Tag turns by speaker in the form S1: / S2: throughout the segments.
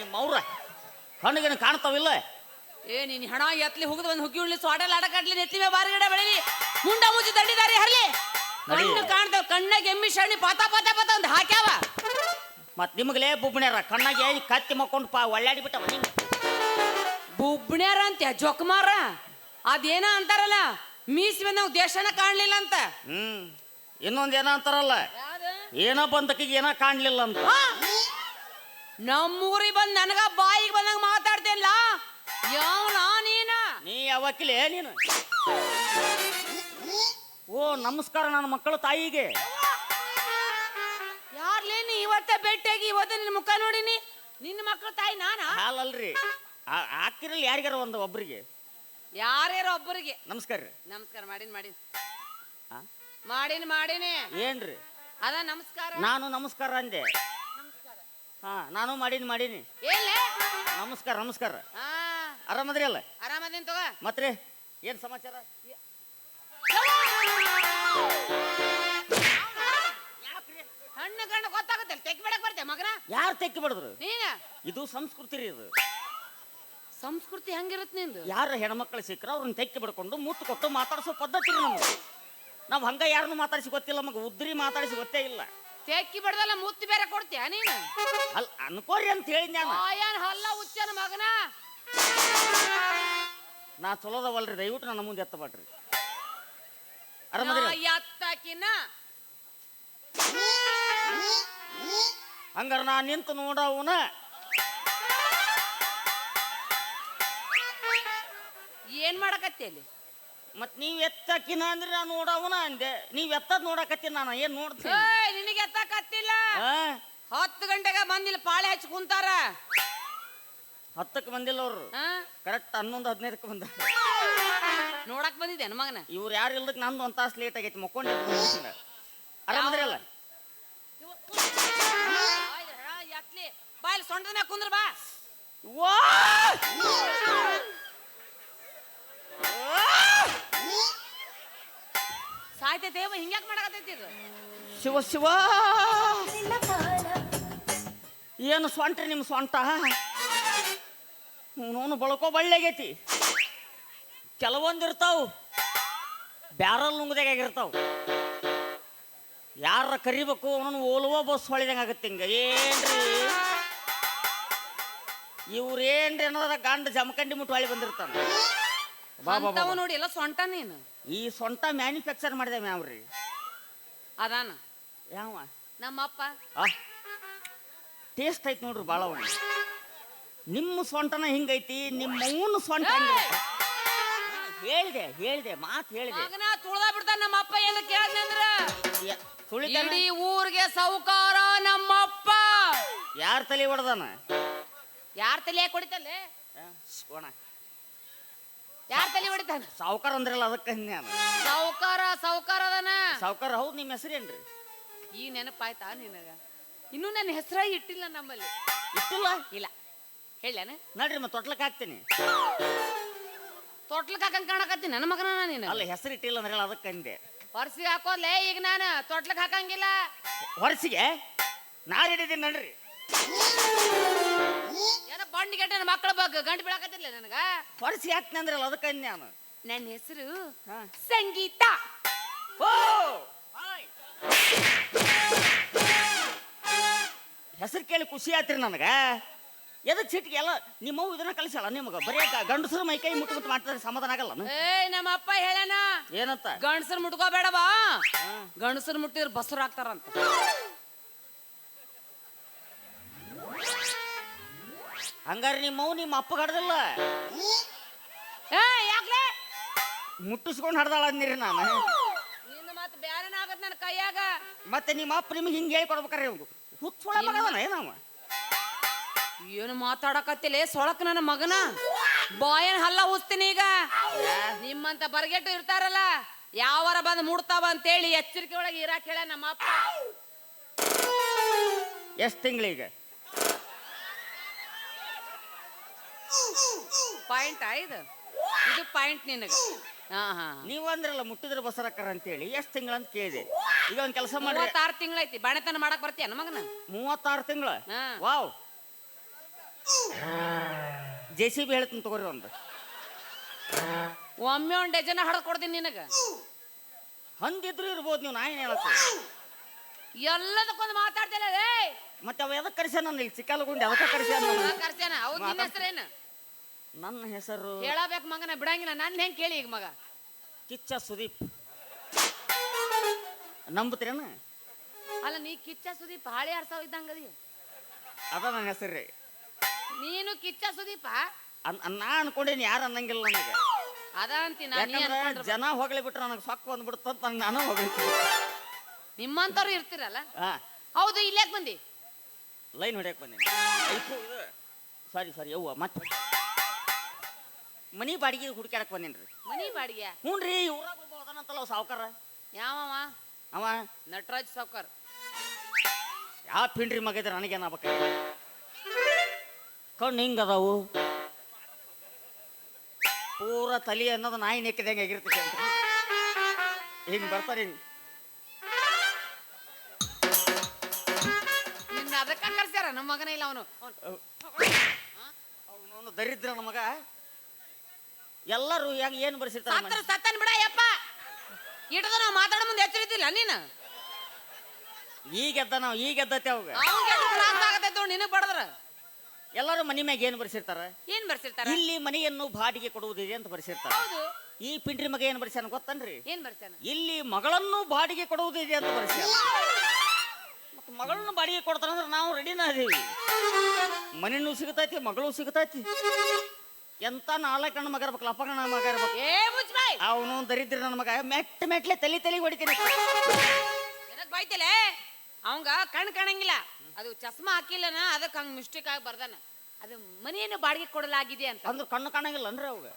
S1: ನಿಮ್ಮ ಅವ್ರ? ಕಣ್ಣಿಗೆ ಕಾಣ್ತಾವಿಲ್ಲ?
S2: ಏ ನೀನ್ ಹಣ ಎತ್ಲಿ ಹುಗ್ದು ಒಂದು ಹುಗ್ಗಿ ಉಳ್ಳಿ ಸ್ವಾಡಲ್ ಆಡಕಾಡ್ಲಿ ನೆತ್ಲಿ ಮೇ ಬಾರಿಗಡೆ ಬೆಳಿಲಿ. ಮುಂಡ ಮುಚ್ಚಿ ದಂಡಿದಾರಿ ಹರ್ಲಿ.
S1: ನಡಿ.
S2: ಕಣ್ಣು ಕಾಣ್ತಾವ ಕಣ್ಣಾಗ ಎಮ್ಮಿ ಶರಣಿ ಪಾತ ಪಾತ ಪಾತ ಒಂದು ಹಾಕ್ಯಾವ.
S1: ಮತ್ ನಿಮಗಲೇ ಬುಬ್ಣ್ಯಾರ ಏನ್ ಕತ್ತಿ ಮಕ್ಕೊಂಡು ಪಾ ಒಳ್ಳಾಡಿ ಬಿಟ್ಟವ ನಿಂಗೆ
S2: ಬುಬ್ಣ್ಯಾರ ಅಂತ್ಯ ಜೊಕ್ಮಾರ? ಅದೇನ ಅಂತಾರಲ್ಲ ಮೀಸ್ ನಾವು ದೇಶನ ಕಾಣ್ಲಿಲ್ಲ ಅಂತ.
S1: ಹ್ಮ್ ಇನ್ನೊಂದ್ ಏನೋ ಅಂತಾರಲ್ಲ? ಏನೋ ಬಂದಕ್ಕಿಗೆ ಏನೋ ಕಾಣ್ಲಿಲ್ಲ ಅಂತ.
S2: ನಮ್ಮೂರಿಗೆ ಬಂದು ನನಗ ಬಾಯಿಗೆ ಬಂದಂಗ ಮಾತಾಡ್ತೇನಲ್ಲ? ಯಾವ ನೀನ?
S1: ನೀ ಯಾವಕ್ಕಿಲೇ ನೀನು? ಓ ನಮಸ್ಕಾರ ನನ್ನ ಮಕ್ಕಳು ತಾಯಿಗೆ.
S2: ಯಾರ್ಲೇ ನೀ ಇವತ್ತೇ ಭೇಟಿಯಾಗಿ ಇವತ್ತೇ ನಿನ್ನ ಮುಖ ನೋಡಿನಿ? ನಿನ್ನ ಮಕ್ಕಳ ತಾಯಿ ನಾನಾ?
S1: ಹಾಲಲ್ರಿ. ಹಾಕಿರಲ್ಲ ಯಾರಿಗಾರ ಒಂದು ಒಬ್ಬರಿಗೆ
S2: ಯಾರ್ಯಾರ ಒಬ್ಬರಿಗೆ
S1: ನಮಸ್ಕಾರ ರೀ.
S2: ನಮಸ್ಕಾರ ಮಾಡಿನ್ ಮಾಡಿನ. ಮಾಡಿನ್ ಮಾಡಿನ.
S1: ಏನ್ರಿ?
S2: ಅದ ನಮಸ್ಕಾರ.
S1: ನಾನು ನಮಸ್ಕಾರ ಅಂದೆ. ಹಾ ನಾನು ಮಾಡೀನಿ ಮಾಡೀನಿ.
S2: ಏನ್ಲೇ
S1: ನಮಸ್ಕಾರ ನಮಸ್ಕಾರ.
S2: ಹಾ.
S1: ಆರಾಮದ್ರಿ ಅಲ್ಲ?
S2: ಆರಾಮದೇನ್ ತಗೋ?
S1: ಮತ್ರಿ ಏನ್ ಸಮಾಚಾರ?
S2: ಹಣ್ಣು ಗಂಡ ಗೊತ್ತಾಗುತ್ತೆ ತೆಕ್ಕಿ ಬಿಡಕ್ ಬರ್ತೆ ಮಗನ?
S1: ಯಾರು ತೆಕ್ಕಿ ಬಿಡಿದ್ರು?
S2: ನೀನ?
S1: ಇದು ಸಂಸ್ಕೃತಿ ರೀ ಇದು.
S2: ಸಂಸ್ಕೃತಿ ಹೆಂಗಿರುತ್ತೆ ನಿಂದು?
S1: ಯಾರ ಹೆಣ್ಮಕ್ಳು ಸಿಕ್ಕರ ಅವ್ರನ್ನ ತೆಕ್ಕಿ ಬಿಡ್ಕೊಂಡು ಮುತ್ತು ಕೊಟ್ಟು ಮಾತಾಡಿಸೋ ಪದ್ಧತಿ ರೀ ನಮ್ಗೆ ನಾವು ಹಂಗ ಯಾರನ್ನು ಮಾತಾಡಿಸಿ ಗೊತ್ತಿಲ್ಲ ನಮಗೆ ಉದ್ರಿ ಮಾತಾಡಿಸಿ ಗೊತ್ತೇ ಇಲ್ಲ.
S2: ತೆಕ್ಕಿ ಬಡ್ದಲ್ಲ ಮುತ್ತಿ ಬೇರೆ ಕೊಡ್ತೀಯ ನೀನು?
S1: ಅಲ್ಲ ಅನ್ಕೋರಿ ಅಂತ ಹೇಳಿ ನಾನು.
S2: ಆಯನ್ ಹಲ್ಲ ಉಚ್ಚನ ಮಗನ.
S1: ನಾ ಚಲೋದವಲ್ರಿ ದಯವಿಟ್ಟು ನನ್ನ ಮುಂದೆ ಎತ್ತಬಾಡ್ರಿ.
S2: ಎತ್ತಕಿನ.
S1: ಹಂಗಾರ ನಾ ನಿಂತು ನೋಡವನ
S2: ಏನ್ ಮಾಡಕತ್ತಿ ಅಲ್ಲಿ?
S1: ಮತ್ ನೀವ್ ಎತ್ತಕಿನ ಅಂದ್ರೆ ನಾನು ನೋಡವನ ಅಂದೆ. ನೀವ್ ಎತ್ತದ್ ನೋಡಕತ್ತೀನಿ ನಾನು ಏನ್ ನೋಡ್ತೀನಿ?
S2: ಏಯ್ ನಿನಗೆ ಎತ್ತಕತ್ತಿಲ್ಲ?
S1: ಆ?
S2: ಹತ್ತು ಗಂಟೆಗೆ ಬಂದಿಲ್ಲ ಪಾಳೆ ಹಚ್ಚಿ ಕುಂತಾರ?
S1: ಹತ್ತಕ್ಕೆ ಬಂದಿಲ್ಲ ಅವ್ರು.
S2: ಆ?
S1: ಕರೆಕ್ಟ್ ಹನ್ನೊಂದು ಹದಿನೈದಕ್ಕೆ ಬಂದ
S2: ನೋಡಕ್ ಬಂದಿದ್ದೆ ಮಗನ?
S1: ಇವ್ರು ಯಾರು ಇಲ್ದಕ್ಕೆ ನಂದು ಒಂದ್ ತಾಸು ಲೇಟ್ ಆಗೈತಿ ಮಕ್ಕೊಂಡಿಲ್ಲ ಆರಾಮದ್ರಿ ಅಲ್ಲ?
S2: ಎತ್ಲಿ. ಬಾಯಲ್ಲಿ ಸೊಂಟದ ಮ್ಯಾಗ ಕುಂದ್ರ ಬಾ.
S1: ವಾ
S2: ಸಾಯ್ತೈತೇವ ಹಿಂಗ್ಯಾಕ್ ಮಾಡಕತ್ತೈತಿ ಇದು?
S1: ಶಿವ ಶಿವ. ಏನು ಸ್ವಂಟ್ರಿ ನಿಮ್ಮ ಸ್ವಂಟ? ನೋನು ಬಳಕೋ ಬಳ್ಳಿಯಾಗೈತಿ ಕೆಲವೊಂದು ಇರ್ತಾವು, ಬ್ಯಾರಲ್ ನುಂಗದಾಗಿರ್ತಾವ ಯಾರ ಕರಿಬೇಕು ಅವನನ್ನು ಓಲುವ ಬಸ್ ಹೊಳಿದಂಗೆ ಆಗತ್ತೆ ಹಿಂಗ. ಏನ್ರಿ? ಇವ್ರೇನ್ರಿ ಅನ್ನೋದ ಗಂಡ ಜಮಕಂಡಿ ಮುಟ್ಟು ಹೊಳಿ ಬಂದಿರ್ತಾನ. ಬಾ ಬಾ ಬಾ
S2: ಅಂತಾವ ನೋಡಿ ಎಲ್ಲ ಸೊಂಟ ನೀನು.
S1: ಈ ಸೊಂಟ ಮ್ಯಾನುಫ್ಯಾಕ್ಚರ್ ಮಾಡಿದೆ ಮ್ಯಾವ್ರಿ
S2: ಅದಾನ.
S1: ಯಾವ
S2: ನಮ್ಮಪ್ಪ.
S1: ಟೇಸ್ಟ್ ಐತಿ ನೋಡ್ರಿ ಭಾಳ ಒಂದು ನಿಮ್ಮ ಸೊಂಟನ ಹಿಂಗೈತಿ ನಿಮ್ಮ ಅವನ ಸೊಂಟ ಹೇಳಿದೆ ಹೇಳ್ದೆ ಹೇಳ್ದೆ ಮಾತು ಹೇಳಿದೆ.
S2: ಮಗನ ತುಳ್ದ ಬಿಡ್ತಾನ ನಮ್ಮಪ್ಪ ಏನು
S1: ಕೇಳಿದ್ರ ಸುಳಿತಾನ
S2: ಇಡೀ ಊರಿಗೆ ಸೌಕಾರ ನಮ್ಮಪ್ಪ.
S1: ಯಾರ ತಲೆ ಹೊಡೆದಾನ?
S2: ಯಾರ ತಲೆ ಕೊಡಿತಲ್ಲೇ ಯಾರ ತಲೆ ಹೊಡಿತಾನ?
S1: ಸಾವುಕಾರ ಅಂದ್ರಲ್ಲ ಅದಕ್ಕೆ ನಾನು
S2: ಸಾವುಕಾರ ಸೌಕಾರ ಅದನ?
S1: ಸಾವುಕಾರ ಹೌದು ನಿಮ್ಮ ಹೆಸರೇನ್ರಿ?
S2: ಈ ನೆನಪಾಯ್ತಾ ನಿನಗ? ಇನ್ನೂ ನನ್ನ ಹೆಸರ ಇಟ್ಟಿಲ್ಲ ನಮ್ಮಲ್ಲಿ.
S1: ಇಟ್ಟಿಲ್ಲ?
S2: ಇಲ್ಲ. ಹೇಳ್ಯಾನ?
S1: ನಡ್ರಿ ಮತ್ತೆ ತೊಟ್ಲಕ್ಕೆ ಹಾಕ್ತೀನಿ.
S2: ತೊಟ್ಲಕ್ಕೆ ಹಾಕಂಗ್ ಕಾಣಕತ್ತೀನಿ ನನ್ನ ಮಗನ ನೀನು?
S1: ಅಲ್ಲ ಹೆಸರು ಇಟ್ಟಿಲ್ಲ ಅಂದ್ರೆ ಅದಕ್ಕೆ ಅಂದೆ.
S2: ಹೊರಸಿಗೆ ಹಾಕೋದ್ಲೆ ಈಗ ನಾನು? ತೊಟ್ಲಕ್ಕೆ ಹಾಕಂಗಿಲ್ಲ?
S1: ಹೊರಸಿಗೆ? ನಾ ಹಿಡಿದೀನಿ ನಡ್ರಿ.
S2: ಬಂಡಿ ಗಂಟೆ ಮಕ್ಕಳ ಬಗ್ಗೆ ಗಂಟು ಬೀಳಕತ್ತಿಲ್ಲ ನನಗ?
S1: ಹೊರಸಿ ಹಾಕ್ತೀನಿ ಅಂದ್ರಲ್ಲ ಅದಕ್ಕೆ ನಾನು?
S2: ನನ್ನ ಹೆಸರು
S1: ಹಾ.
S2: ಸಂಗೀತ.
S1: ಓ ಹೆಸರು ಕೇಳಿ ಖುಷಿ ಆತ್ರಿ ನನಗೆ. ಎದಕ್ಕೆ ಸಿಟ್ಟಿಗೆ ಎಲ್ಲ ನಿಮ್ಮವು ಇದನ್ನ ಕಲಿಸಲ್ಲ ನಿಮಗೆ? ಬರೀ ಗಂಡಸರು ಮೈ ಕೈ ಮುಟ್ಟು ಮಾಡ್ತಾರೆ ಸಮಾಧಾನ ಆಗಲ್ಲ
S2: ಏ ನಮ್ಮ ಅಪ್ಪ ಹೇಳನ
S1: ಏನಂತ?
S2: ಗಂಡಸರು ಮುಟ್ಕೋಬೇಡವಾ? ಗಂಡಸರು ಮುಟ್ಟಿದ್ರೆ ಬಸರು ಹಾಕ್ತಾರಂತ.
S1: ಹಂಗಾರೆ ಅವ್ ನಿಮ್ಮ ಅಪ್ಪ ಹಡ್ದಲ್ಲ?
S2: ಏ ಯಾಕ್ಲೆ?
S1: ಮುಟ್ಟಿಸ್ಕೊಂಡು ಹಡ್ದಾಳ ಅಂದಿರಿ ನಾನು.
S2: ನಿನ್ನ ಮತ್ತೆ ಬ್ಯಾರನ ಆಗತ್ ನನ್ನ ಕೈಯಾಗ.
S1: ಮತ್ತೆ ನಿಮ್ಮ ಅಪ್ಪ ನಿಮ್ಗೆ ಹಿಂಗೆ ಹೇಳಿ ಕೊಡ್ಬೇಕಾರೆ ಹುಚ್ಚೊಳ ಮಗದನ ಏನವ
S2: ಏನು ಮಾತಾಡಕತ್ತಿಲ್ಲ ಸೊಳಕ್ ನನ್ನ ಮಗನ? ಬಾಯನ್ ಹಲ್ಲ ಉಸ್ತೀನಿ ಈಗ. ನಿಮ್ಮಂತ ಬರ್ಗೆಟ್ಟು ಇರ್ತಾರಲ್ಲ ಯಾವಾರ ಬಂದು ಮುಡ್ತಾವ ಅಂತೇಳಿ ಎಚ್ಚರಿಕೆ ಒಳಗೆ ಇರಾಕ್ ಹೇಳ ನಮ್ಮ ಅಪ್ಪ.
S1: ಎಷ್ಟು ತಿಂಗಳಿಗೆ
S2: ಪಾಯಿಂಟ್ ಇದು ಇದು ಪಾಯಿಂಟ್ ನಿನಗೆ. ಹಾ ಹಾ
S1: ನೀವು ಅಂದ್ರಲ್ಲ ಮುಟ್ಟಿದ್ರೆ ಬಸರಕ್ಕರ ಅಂತೇಳಿ ಎಷ್ಟು ತಿಂಗಳಂತ ಕೇಳಿದೆ. ಈಗ ಒಂದು ಕೆಲಸ ಮಾಡಿ
S2: ಮೂವತ್ತಾರು ತಿಂಗಳೈತಿ. ಬಾಣೆತನ ಮಾಡಕ್ ಬರ್ತೀಯ ಮಗನ
S1: ಮೂವತ್ತಾರು ತಿಂಗಳ?
S2: ಹಾ.
S1: ವಾವ್. ಜೆ ಸಿ ಬಿ ಹೇಳ್ತೀನಿ ತಗೋರಿ ಒಂದು.
S2: ಒಮ್ಮೆ ಒಂದ್ ಡಜನ್ ಹಡದ್ ಕೊಡ್ತೀನಿ ನಿನಗ.
S1: ಹಂದಿದ್ರು ಇರ್ಬೋದು ನೀವು ನಾ ಏನು ಹೇಳಕ್ಕೆ?
S2: ಎಲ್ಲದಕ್ಕೊಂದು ಮಾತಾಡ್ತಿಲ್ಲ ಏ
S1: ಮತ್ತೆ ಅವ ಎದಕ್ಕೆ ಕರ್ಸ್ಯಾನ ಇಲ್ಲಿ? ಚಿಕ್ಕಲಗುಂಡಿ ಅದಕ್ಕೆ ಕರೆಸ್ಯಾನ?
S2: ಕರ್ಸ್ಯಾನ. ಹೌದ್ ನಿನ್ನ ಹೆಸರೇನು?
S1: ನನ್ನ ಹೆಸರು
S2: ಹೇಳಬೇಕು ಮಗನ ಬಿಡಂಗಿಲ್ಲ. ನನ್ನ ಹೆಂಗ್ ಕೇಳಿ ಈಗ ಮಗ?
S1: ಕಿಚ್ಚ ಸುದೀಪ್. ನಂಬುತ್ತೀರೇನ?
S2: ಅಲ್ಲ ನೀ ಕಿಚ್ಚ ಸುದೀಪ್ ಹಾಳಿ ಆರ್ಸಾವ್ ಇದ್ದಂಗದಿ.
S1: ಅದ ನನ್ನ ಹೆಸರು. ರೀ
S2: ನೀನು ಕಿಚ್ಚ ಸುದೀಪ?
S1: ಅನ್ ಅನ್- ನಾ ಅನ್ಕೊಂಡೇನಿ ಯಾರು ಅನ್ನಂಗಿಲ್ಲ ನನಗೆ.
S2: ಅದ ಅಂತೀನಿ ನೀ
S1: ಯಾಕಂದ್ರೆ
S2: ಅನ್ಕೊಂಡ್ರ
S1: ಜನ ಹೊಗಳಿ ಬಿಟ್ರೆ ನನಗೆ ಸೊಕ್ಕ ಬಂದ್ಬಿಡುತ್ತ ಅಂತ ನಾನು ಹೊಗಳಿತೀನಿ
S2: ನಿಮ್ಮಂತವ್ರು ಇರ್ತೀರಲ್ಲ?
S1: ಹಾ.
S2: ಹೌದು ಇಲ್ಲೇಕ್ ಬಂದಿ?
S1: ಲೈನ್ ಹೊಡಿಯಕ್ ಬಂದಿ ಸಾರಿ ಸಾರಿ ಯವ್ವ ಮತ್ತೆ ಮನಿ ಬಾಡಿಗೆ ಹುಡುಕ್ಯಾಡಕ್ ಬಂದೇನ್ರಿ.
S2: ಮನಿ ಬಾಡಿಗೆ?
S1: ಹ್ಞೂ ರೀ ಒಬ್ಬ ಅವ ಸಾವ್ಕಾರ.
S2: ಯಾವವ?
S1: ಅವ?
S2: ನಟರಾಜ್ ಸಾವುಕಾರ.
S1: ಯಾವ ಪಿಂಡ್ರಿ ಮಗ ನನಗೆ ನನಗೇನು ಆಗ್ಬೇಕು ಕಣ್ಣು ಹಿಂಗ ಅದಾವು. ಪೂರ ತಲಿ ಅನ್ನೋದು ನಾಯಿ ನೆಕ್ಕಿದಂಗೆ ಆಗಿರ್ತೈತೆ ಅಂತ. ಹಿಂಗೆ ಬರ್ತಾರೆ ಹಿಂಗೆ.
S2: ನಿನ್ನ ಅದಕ್ಕ ಕರ್ಸ್ಯಾರ? ನಮ್ಮ ಮಗನ ಇಲ್ಲ ಅವನು.
S1: ಅವನು ದರಿದ್ರ ನಮ್ಮ ಮಗ. ಎಲ್ಲರೂ ಹೆಂಗ್ ಏನು ಬರ್ಸಿರ್ತಾರೆ
S2: ಸತ್ತನ್ ಬಿಡ ಯಪ್ಪ. ಇಟ್ಟದ ನಾವು ಮಾತಾಡೋ ಮುಂದೆ ಎಚ್ಚರಿದ್ದಿಲ್ಲ ನೀನು?
S1: ಈಗ ಎದ್ದ ನಾವು ಈಗ ಎದ್ದತೆ ಅವಾಗ
S2: ನಿನಗೆ ಆಗತೈತೆ ನೋಡ್ ಬಡದ್ರ.
S1: ಎಲ್ಲರೂ ಮನಿ ಮ್ಯಾಗ ಏನು ಬರ್ಸಿರ್ತಾರ?
S2: ಏನ್ ಬರ್ಸಿರ್ತಾರ?
S1: ಇಲ್ಲಿ ಮನೆಯನ್ನು ಬಾಡಿಗೆ ಕೊಡುವುದಿದೆ ಅಂತ ಬರ್ಸಿರ್ತಾರ. ಈ ಪಿಂಡ್ರಿ ಮಗ ಏನು ಬರ್ಸ್ಯಾನ ಗೊತ್ತನ್ರಿ?
S2: ಏನ್ ಬರ್ಸ್ಯಾನ?
S1: ಇಲ್ಲಿ ಮಗಳನ್ನು ಬಾಡಿಗೆ ಕೊಡುವುದಿದೆ ಅಂತ ಬರ್ಸ್ಯಾನ. ಮತ್ತು ಮಗಳನ್ನು ಬಾಡಿಗೆ ಕೊಡ್ತಾರಂದ್ರ ನಾವು ರೆಡಿನ ಅದೀವಿ ಮನೆನೂ ಸಿಗತೈತಿ ಮಗಳು ಸಿಗತೈತಿ. ಎಂತ ನಾಲ್ಕು ಗಂಡ ಮಗ ಇರ್ಬೇಕು ಗಂಡ ಮಗ ಇರ್ಬೇಕು
S2: ಏ ಮುಚ್ಬಾಯ್
S1: ಅವನು ದರಿದ್ರ ನನ್ನ ಮಗ. ಮೆಟ್ಟ ಮೆಟ್ಲೆ ತಲೆ ತಲೆ ಹೊಡಿತೀನಿ.
S2: ಬೈತಲೇ ಬೈತಲೆ? ಅವಂಗ ಕಣ್ ಕಾಣಂಗಿಲ್ಲ. ಅದು ಚಸ್ಮಾ ಹಾಕಿಲ್ಲನ ಅದಕ್ಕೆ ಹಂಗ ಮಿಸ್ಟೇಕ್ ಆಗಿ ಬರ್ದಾನ. ಅದು ಮನೆಯನ್ನು ಬಾಡಿಗೆ ಕೊಡಲಾಗಿದೆ ಅಂತ.
S1: ಅಂದ್ರೆ ಕಣ್ಣು ಕಾಣಂಗಿಲ್ಲ ಅಂದ್ರೆ ಅವಾಗ.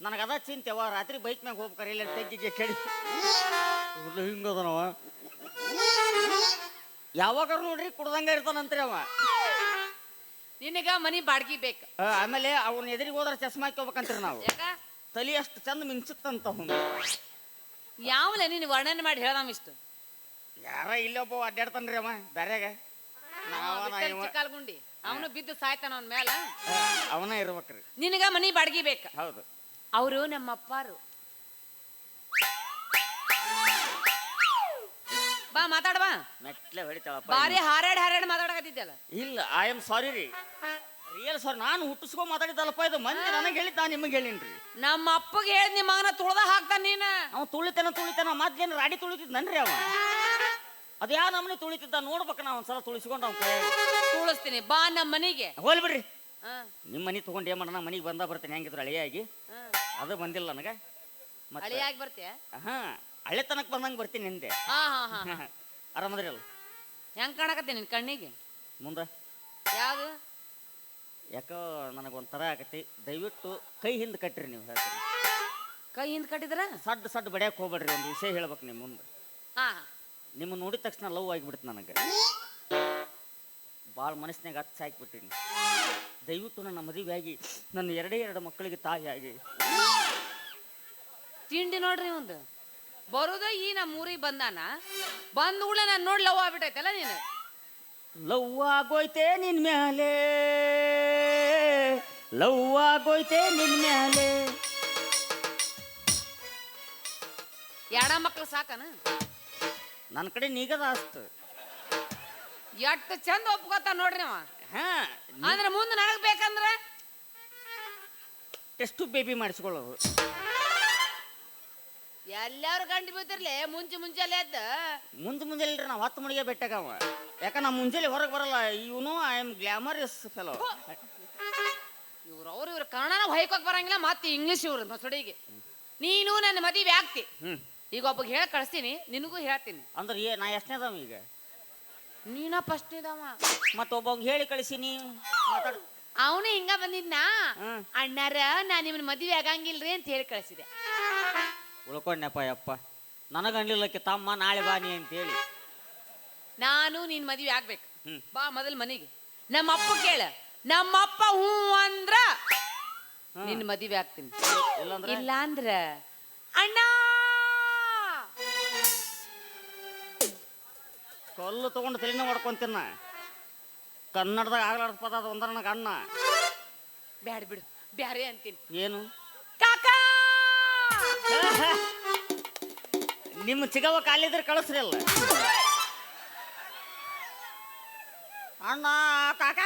S1: ನನಗೆ ಅದ ಅವ ರಾತ್ರಿ ಬೈಕ್ ಮ್ಯಾಗ ಹೋಗ್ಬೇಕಾರೆ ಇಲ್ಲ ತೆಗ್ಗಿಗೆ ಕೆಡಿ. ಹಿಂಗದನವ ಯಾವಾಗ ನೋಡ್ರಿ ಕುಡ್ದಂಗ ಇರ್ತಾನಂತ್ರಿ ಅವ.
S2: ನಿನಗ ಮನಿ ಬಾಡ್ಗಿ ಬೇಕ.
S1: ಆ, ಆಮೇಲೆ ಅವನ ಎದುರಿಗೆ ಹೋದ್ರೆ ಚಸ್ಮಾ ಹಾಕೋಬೇಕಂತೀರಿ ನಾವು.
S2: ಯಾಕ?
S1: ತಲಿ ಅಷ್ಟು ಚಂದ ಮಿಂಚುತ್ತಂತ ಅವ್ನು.
S2: ಯಾವಲ ನೀನು ವರ್ಣನೆ ಮಾಡಿ ಹೇಳ್ದಾಮ ಇಷ್ಟು?
S1: ಯಾರ ಇಲ್ಲೊಬ್ಬ ಅಡ್ಡಾಡ್ತಾನ್ರಿ ಅವ ಬ್ಯಾರ್ಯಾಗ. ನಾವ ನಾ ಇವ
S2: ಚಿಕ್ಕಲ್ಗುಂಡಿ ಅವನು ಬಿದ್ದು ಸಾಯ್ತಾನ ಅವನ ಮ್ಯಾಲ?
S1: ಆ, ಅವನ ಇರ್ಬೇಕ್ರಿ.
S2: ನಿನಗ ಮನಿ ಬಾಡ್ಗಿ ಬೇಕ.
S1: ಹೌದು.
S2: ಅವರು ನಮ್ಮ ಅಪ್ಪಾರು ಬಾ ಮಾತಾಡ ಬಾ.
S1: ಮೆಟ್ಲೆ ಹೊಡಿತಾವಪ್ಪ
S2: ಬಾರಿ ಹಾರಾಡ್ ಹಾರಾಡ್ ಮಾತಾಡಕತ್ತಿದ್ದಲ್ಲ.
S1: ಇಲ್ಲ ಐ ಆಮ್ ಸಾರಿ ರೀ. ರಿಯಲ್ ಸಾರಿ ನಾನು ಹುಟ್ಟಿಸ್ಕೊಂಡ್ ಮಾತಾಡಿದ್ದಲ್ಲಪ್ಪ ಇದು ಮಂದಿ ನನಗೆ ಹೇಳಿದ್ದ ನಾನು ನಿಮಗೆ ಹೇಳಿನ್ರಿ
S2: ನಮ್ಮ ಅಪ್ಪಗೆ ಹೇಳಿ ನಿಮ್ಮ ಮಗನ ತುಳ್ದ ಹಾಕ್ತಾನ ನೀನ.
S1: ಅವ ತುಳಿತಾನ ತುಳಿತಾನ ಮತ್ತೇನು ರಾಡಿ ತುಳಿತಿದ್ನನ್ರಿ ಅವ. ಅದ್ಯಾ ಯಾವ ನಮ್ಮನೆ ತುಳಿತಿದ್ದ ನೋಡ್ಬೇಕು ನಾ ಒಂದ್ಸಲ ತುಳಿಸ್ಕೊಂಡು ಅವ್ನ ಕೈ
S2: ತುಳಿಸ್ತೀನಿ ಬಾ ನಮ್ಮ ಮನೆಗೆ.
S1: ಹೋಲ್ ಬಿಡ್ರಿ. ನಿಮ್ಮ ಮನೆ ತೊಗೊಂಡು ಏನು ಮಾಡೋಣ ಮನೆಗೆ ಬಂದ ಬರ್ತೇನೆ ಹೆಂಗಿದ್ರು
S2: ಅಳಿಯಾಗಿ.
S1: ಅದು ಬಂದಿಲ್ಲ ನನಗೆ.
S2: ಅಳಿಯಾಗಿ ಬರ್ತೀಯ?
S1: ಹಾ. ಹಳೆ ತನಕ ಬಂದಂಗೆ ಬರ್ತೀನಿ ಹಿಂದೆ
S2: ಹಾ ಹಾ ಹಾ
S1: ಆರಾಮದ್ರಿ ಅಲ್ಲ?
S2: ಹೆಂಗ್ ಕಾಣಕತ್ತೆ ನಿನ್ ಕಣ್ಣಿಗೆ?
S1: ಮುಂದೆ.
S2: ಯಾವ್ದು?
S1: ಯಾಕೋ ನನಗೊಂಥರ ಆಗತಿ ದಯವಿಟ್ಟು ಕೈ ಹಿಂದೆ ಕಟ್ಟಿರಿ ನೀವು ಹೇಳ್ತೀನಿ.
S2: ಕೈ ಹಿಂದ್ ಕಟ್ಟಿದ್ರ?
S1: ಸಡ್ಡು ಸಡ್ ಬಡಿಯಕ್ಕೆ ಹೋಗ್ಬೇಡ್ರಿ ಒಂದು ವಿಷಯ ಹೇಳ್ಬೇಕು ನಿಮ್ಮ ಮುಂದೆ.
S2: ಹಾ
S1: ನಿಮ್ಮ ನೋಡಿದ ತಕ್ಷಣ ಲವ್ ಆಗಿಬಿಡ್ತು ನನಗೆ. ಭಾಳ ಮನಸ್ಸಿನಾಗ ಹಚ್ಚ ಹಾಕ್ಬಿಟ್ಟಿನಿ ದಯವಿಟ್ಟು ನನ್ನ ಮದುವೆಯಾಗಿ ಆಗಿ ನನ್ನ ಎರಡೇ ಎರಡು ಮಕ್ಕಳಿಗೆ ತಾಯಿಯಾಗಿ.
S2: ತಿಂಡಿ ನೋಡ್ರಿ ಒಂದು. ಬರೋದ ಈ ನಮ್ಮ ಊರಿಗೆ ಬಂದಾನ? ಬಂದ ಕೂಡ ನಾನು ನೋಡಿ ಲವ್ ಆಗ್ಬಿಟ್ಟೈತಲ್ಲ ನೀನು?
S1: ಲವ್ ಆಗೋಯ್ತೆ ನಿನ್ ಮ್ಯಾಲೆ. ಲವ್ ಆಗೋಯ್ತೆ ನಿನ್ ಮ್ಯಾಲೆ.
S2: ಎಡ ಮಕ್ಳು ಸಾಕನ?
S1: ನನ್ನ ಕಡೆ ನೀಗದ ಅಸ್ತು.
S2: ಎಷ್ಟು ಚಂದ ಒಪ್ಕೋತ ನೋಡ್ರಿ ಅವ.
S1: ಹಾ
S2: ಅಂದ್ರೆ ಮುಂದೆ ನನಗೆ ಬೇಕಂದ್ರೆ?
S1: ಎಷ್ಟು ಬೇಬಿ ಮಾಡಿಸ್ಕೊಳ್ಳೋದು.
S2: ಎಲ್ಲಾರು ಗಂಡು ಬಿದ್ದಿರ್ಲಿ ಮುಂಚೆ ಮುಂಜಾನೆ ಎದ್ದ.
S1: ಮುಂದೆ ಮುಂಜಾನೆ ಇಲ್ರಿ ನಾವು ಹತ್ತು ಮಣಿಗೆ ಬೆಟ್ಟಾಗವ ಯಾಕಂದ್ರೆ ನಮ್ಮ ಮುಂಜಾನೆ ಹೊರಗೆ ಬರಲ್ಲ ಇವನು ಐ ಆಮ್ ಗ್ಲಾಮರಸ್ ಫೆಲೋ
S2: ಇವ್ರು ಅವ್ರು ಇವ್ರು ಕನ್ನಡನ ಹೊಯ್ಕೋಕ್ ಬರಂಗಿಲ್ಲ ಮತ್ತೆ ಇಂಗ್ಲಿಷ್ ಇವ್ರು ಮಸಡಿಗೆ ನೀನು ನನ್ನ ಮದುವೆ ಆಗ್ತಿ. ಈಗ ಒಬ್ಬಗೆ ಹೇಳಿ ಕಳಿಸ್ತೀನಿ ನಿನಗೂ ಹೇಳ್ತೀನಿ.
S1: ಅಂದ್ರೆ ಏ ನಾ ಎಷ್ಟನೇದವ ಈಗ?
S2: ನೀನ ಫಸ್ಟ್ ಇದಾವ
S1: ಮತ್ತೊಬ್ಬ ಹೇಳಿ ಕಳಿಸೀನಿ. ಮಾತಾಡು.
S2: ಅವನು ಹಿಂಗ ಬಂದಿದ್ನಾ.
S1: ಹ್ಮ್.
S2: ಅಣ್ಣಾರ ನಾ ನಿಮ್ಮನ್ನ ಮದುವೆ ಆಗಂಗಿಲ್ರಿ ಅಂತ ಹೇಳಿ ಕಳಿಸಿದೆ.
S1: ಉಳ್ಕೊಂಡ್ನಪ್ಪ ಯಪ್ಪ. ನನಗನ್ಲಿಲ್ಲಕ್ಕೆ ತಮ್ಮ ನಾಳೆ ಬಾನಿ ಅಂತೇಳಿ.
S2: ನಾನು ನಿನ್ ಮದುವೆ ಆಗ್ಬೇಕು.
S1: ಹ್ಮ್.
S2: ಬಾ ಮೊದಲ್ ಮನೆಗೆ. ನಮ್ಮ ಅಪ್ಪ ಕೇಳ. ನಮ್ಮ ಅಪ್ಪ ಹ್ಞೂ ಅಂದ್ರ
S1: ನಿನ್
S2: ನಿನ್ನ ಮದುವೆ ಆಗ್ತೀನಿ.
S1: ಇಲ್ಲಾಂದ್ರೆ?
S2: ಇಲ್ಲ ಅಂದ್ರ ಅಣ್ಣ!
S1: ಕಲ್ಲು ತಗೊಂಡು ತಲೆನ ಹೊಡ್ಕೊಂತೀನ ಕನ್ನಡದಾಗ ಆಗ್ಲಾರ್ದ ಪದ ಅದು ಒಂದ್ರ ನನಗೆ ಅಣ್ಣ.
S2: ಬ್ಯಾಡ ಬಿಡು. ಬ್ಯಾರೆ ಅಂತೀನಿ.
S1: ಏನು? ನಿಮ್ಮ ಚಿಗವ ಕಾಲಿದ್ರೆ ಕಳಿಸ್ರಿ ಅಲ್ಲ. ಅಣ್ಣ ಕಾಕ.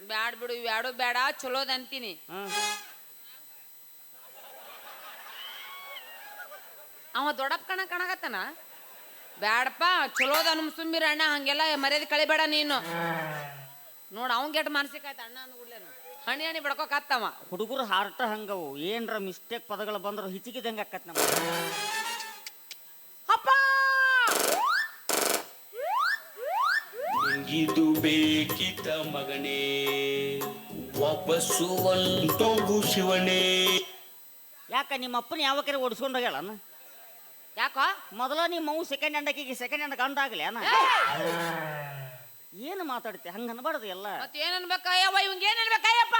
S2: ಬ್ಯಾಡ ಬಿಡು ಬ್ಯಾಡು ಬೇಡ ಚಲೋದ್ ಅಂತೀನಿ.
S1: ಹ್ಮ್.
S2: ಅವ ದೊಡ್ಡಪ್ಪ ಕಣ ಕಣಗತ್ತನ ಬ್ಯಾಡಪ್ಪ ಚಲೋದ ಅಣ್ಣ ಹಂಗೆಲ್ಲ ಮರ್ಯಾದೆ ಕಳಿಬೇಡ ನೀನು. ನೋಡ ಅವ್ನ್ ಗೆಟ್ ಮಾನಸಿಕ ಆಯ್ತು ಅಣ್ಣ ಅಂದ್ಬಿಡ್ಲೇನು ಹಣಿ ಹಣಿ ಬಡ್ಕೋಕತ್ತವ
S1: ಹುಡುಗರು ಹಾರ್ಟ ಹಂಗವು. ಏನ್ರ ಮಿಸ್ಟೇಕ್ ಪದಗಳು ಬಂದ್ರೆ ಹಿಚಿಕಿದಂಗೆ ಆಕತ್ ನಮ್ಮ
S2: ಅಪ್ಪ!
S3: ಇದು ಬೇಕಿತ ಮಗನೇ? ವಾಪಸ್ಸು ಶಿವನೇ?
S1: ಯಾಕ ನಿಮ್ಮ ಅಪ್ಪನ ಯಾವ ಕರೆ ಓಡಿಸ್ಕೊಂಡು ಹೋಗ್ಯಾಳನ
S2: ಯಾಕೋ?
S1: ಮೊದಲ ನಿಮ್ಮ ಸೆಕೆಂಡ್ ಹ್ಯಾಂಡ್ ಆಕಿಗೆ ಸೆಕೆಂಡ್ ಹ್ಯಾಂಡ್ ಗಂಡ ಆಗ್ಲಿ ಅಣ್ಣ ಏನು ಮಾತಾಡ್ತಿ ಹಂಗ ಅನ್ಬಾರ್ದು ಎಲ್ಲ.
S2: ಮತ್ತೆ ಏನ್ ಅನ್ಬೇಕಯ್ಯವ್ವ ಇವಂಗ ಏನ್ ಅನ್ಬೇಕಾಯಪ್ಪ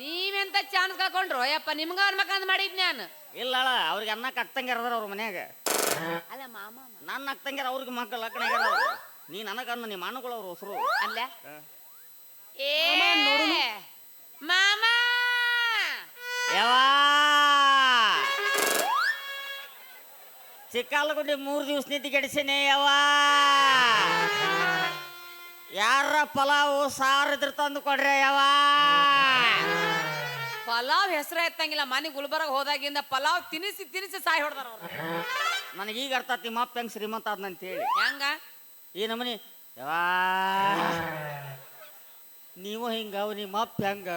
S2: ನೀವೆಂತ ಚಾನ್ಸ್ ಕಳ್ಕೊಂಡ್ರು? ಅಯ್ಯಪ್ಪ ನಿಮ್ಗ ಅನ್ಬೇಕಂತ ಮಾಡಿದ್ ನಾನು.
S1: ಇಲ್ಲ ಅಳ ಅವ್ರಿಗೆ ಅನ್ನಕ್ಕೆ ಅಕ್ಕಂಗ್ಯಾರ ಅದಾರ ಅವ್ರ ಮನ್ಯಾಗ.
S2: ಅಲ್ಲ ಮಾಮ
S1: ನನ್ನ ಅಕ್ತಂಗಿರ ಅವ್ರಿಗೆ ಮಕ್ಕಳು ಲಗ್ನ ನೀ ನನಗನ್ನ ನಿಮ್ಮ ಅಣ್ಣಗಳು ಅವ್ರ ಹೊಸರು
S2: ಅಲ್ಲ? ಏ ಮಾಮ
S1: ಯವಾ ಚಿಕ್ಕಲ್ಗುಂಡಿ ಮೂರು ದಿವಸ ನಿಂತು ಗೆಡಿಸಿನಿ ಯವಾ ಯಾರ ಪಲಾವು ಸಾರು ಇದ್ರ ತಂದು ಕೊಡ್ರಿ ಯವಾ
S2: ಪಲಾವ್ ಹೆಸರ ಎತ್ತಂಗಿಲ್ಲ ಮನೆ ಗುಲ್ಬರ್ಗ ಹೋದಾಗಿಂದ ಪಲಾವ್ ತಿನಿಸಿ ತಿನಿಸಿ ಸಾಯಿ ಹೊಡ್ದಾರ ನನಗೆ
S1: ಈಗ ಅರ್ಥ ಆತ್ ನಿಮ್ಮ ಅಪ್ಪ ಹೆಂಗ್ ಶ್ರೀಮಂತ ಆದ್ನಂತ ಹೇಳಿ
S2: ಹೆಂಗ?
S1: ಈ ನಮನಿ ಯವಾ ನೀವು ಹಿಂಗ ಅವ್ ನಿಮ್ಮ ಅಪ್ಪ ಹೆಂಗ?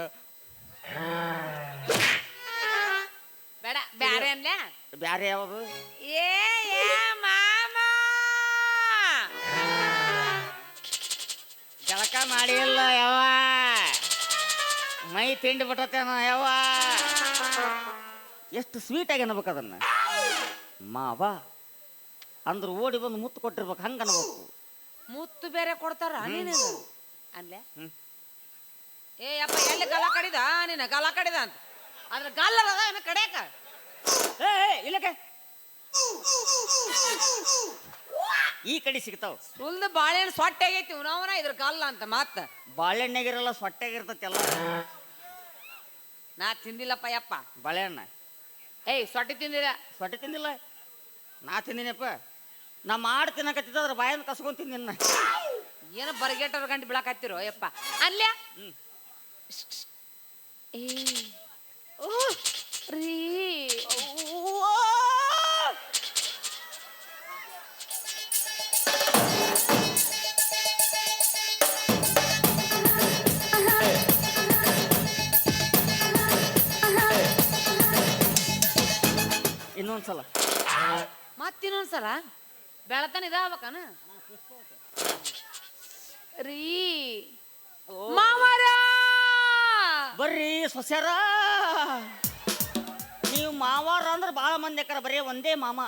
S2: ಅನ್ಲೆ
S1: ಬ್ಯಾರೆ ಯಾವುದು?
S2: ಏ ಏ ಮಾಮ!
S1: ಜಳಕ ಮಾಡಿಲ್ಲ ಯಾವ ಮೈ ತಿಂಡಿ ಬಿಟ್ಟತೇನ ಯಾವ ಎಷ್ಟು ಸ್ವೀಟ್ ಆಗಿ ಅನ್ಬೇಕು ಅದನ್ನ. ಮಾವ ಅಂದ್ರೆ ಓಡಿ ಬಂದು ಮುತ್ತು ಕೊಟ್ಟಿರ್ಬೇಕು ಹಂಗ ಅನ್ಬೇಕು.
S2: ಮುತ್ತು ಬೇರೆ ಕೊಡ್ತಾರ ನೀನು?
S1: ಅಲ್ಲೇ.
S2: ಏ ಅಪ್ಪ ಎಲ್ಲಿ ಗಲ ಕಡಿದ? ನೀನು ಗಲ ಕಡಿದ ಅಂತ. ಅದ್ರ ಗಲ್ಲ ಅದ ಕಡ್ಯಾಕ?
S1: ಏ ಏ, ಇಲ್ಲಕ್ಕೆ. ಈ ಕಡೆ ಸಿಗ್ತಾವ.
S2: ಸುಲ್ದ ಬಾಳೆಹಣ್ಣು ಸೊಟ್ಟೆ ಆಗೈತಿ ಅವನ ಇದ್ರ ಕಾಲ ಅಂತ ಮತ್ತ
S1: ಬಾಳೆಹಣ್ಣಾಗಿರಲ್ಲ ಸೊಟ್ಟೆ ಎಲ್ಲ.
S2: ನಾ ತಿಂದಿಲ್ಲಪ್ಪ ಯಪ್ಪ.
S1: ಬಾಳೆಹಣ್ಣ.
S2: ಏಯ್ ಸೊಟ್ಟೆ ತಿಂದಿಲ್ಲ?
S1: ಸೊಟ್ಟೆ ತಿಂದಿಲ್ಲ. ನಾ ತಿಂದಿನಪ್ಪ. ನಾ ಮಾಡಿ ತಿನ್ನಕತ್ತಿದ್ದ ಅದ್ರ ಬಾಯಿಂದ ಕಸ್ಕೊಂಡ್ ತಿಂದಿನ
S2: ಏನೋ ಬರ್ಗೆಟ್ಟವ್ರ ಗಂಟೆ ಬೀಳಕತ್ತಿರೋ ಯಪ್ಪ. ಅಲ್ಲೇ
S1: ಹ್ಮ್.
S2: ಏ ಓ ರೀ.
S1: ಇನ್ನೊಂದ್ಸಲ.
S2: ಮತ್ತಿನ್ನೊಂದ್ಸಲ? ಬೆಳತನ ಇದಾಗಬೇಕನ ರೀ. ಮಾವರ!
S1: ಬರ್ರಿ ಸೊಸ್ಯಾರ. ನೀವು ಮಾವಾರ ಅಂದ್ರೆ ಭಾಳ ಮಂದಿ ಅಕ್ಕಾರ ಬರೀ ಒಂದೇ ಮಾಮ.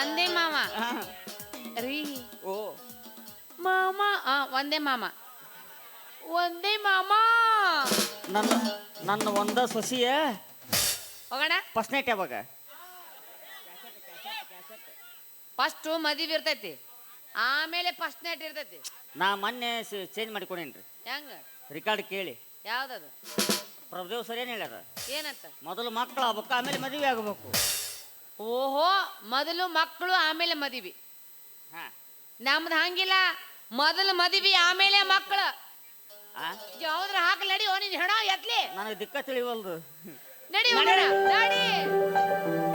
S2: ಒಂದೇ ಮಾಮ? ರೀ.
S1: ಓ.
S2: ಮಾಮ ಆ ಒಂದೇ ಮಾಮ. ಒಂದೇ ಮಾಮ!
S1: ನನ್ನ ನನ್ನ ಒಂದ ಸೊಸಿಯ
S2: ಹೋಗೋಣ.
S1: ಫಸ್ಟ್ ನೈಟ್ ಯಾವಾಗ?
S2: ಫಸ್ಟ್ ಮದುವೆ ಇರ್ತೈತಿ. ಆಮೇಲೆ ಫಸ್ಟ್ ನೈಟ್ ಇರ್ತೈತಿ.
S1: ನಾ ಮೊನ್ನೆ ಚೇಂಜ್ ಮಾಡ್ಕೊಡೇನ್ರಿ.
S2: ಹೆಂಗ?
S1: ರೆಕಾರ್ಡ್ ಕೇಳಿ.
S2: ಯಾವ್ದದು?
S1: ಪ್ರಭುದೇವ್ ಸರ್ ಏನು ಹೇಳ್ಯಾರ?
S2: ಏನಂತ?
S1: ಮೊದಲು ಮಕ್ಕಳು ಆಗ್ಬೇಕು ಆಮೇಲೆ ಮದುವೆ ಆಗಬೇಕು.
S2: ಓಹೋ ಮೊದಲು ಮಕ್ಕಳು ಆಮೇಲೆ ಮದುವೆ.
S1: ಹಾ.
S2: ನಮ್ದು ಹಂಗಿಲ್ಲ. ಮೊದಲು ಮದುವೆ ಆಮೇಲೆ ಮಕ್ಕಳು.
S1: ಆ?
S2: ಯಾವ್ದ್ರ ನೀನ್ ಹೆಣ ಎತ್ಲಿ.
S1: ನನಗೆ ದಿಕ್ಕ ತಿಳಿವಲ್ದು.
S2: ನಡಿ ಹೋಗೋಣ. ನಡಿ.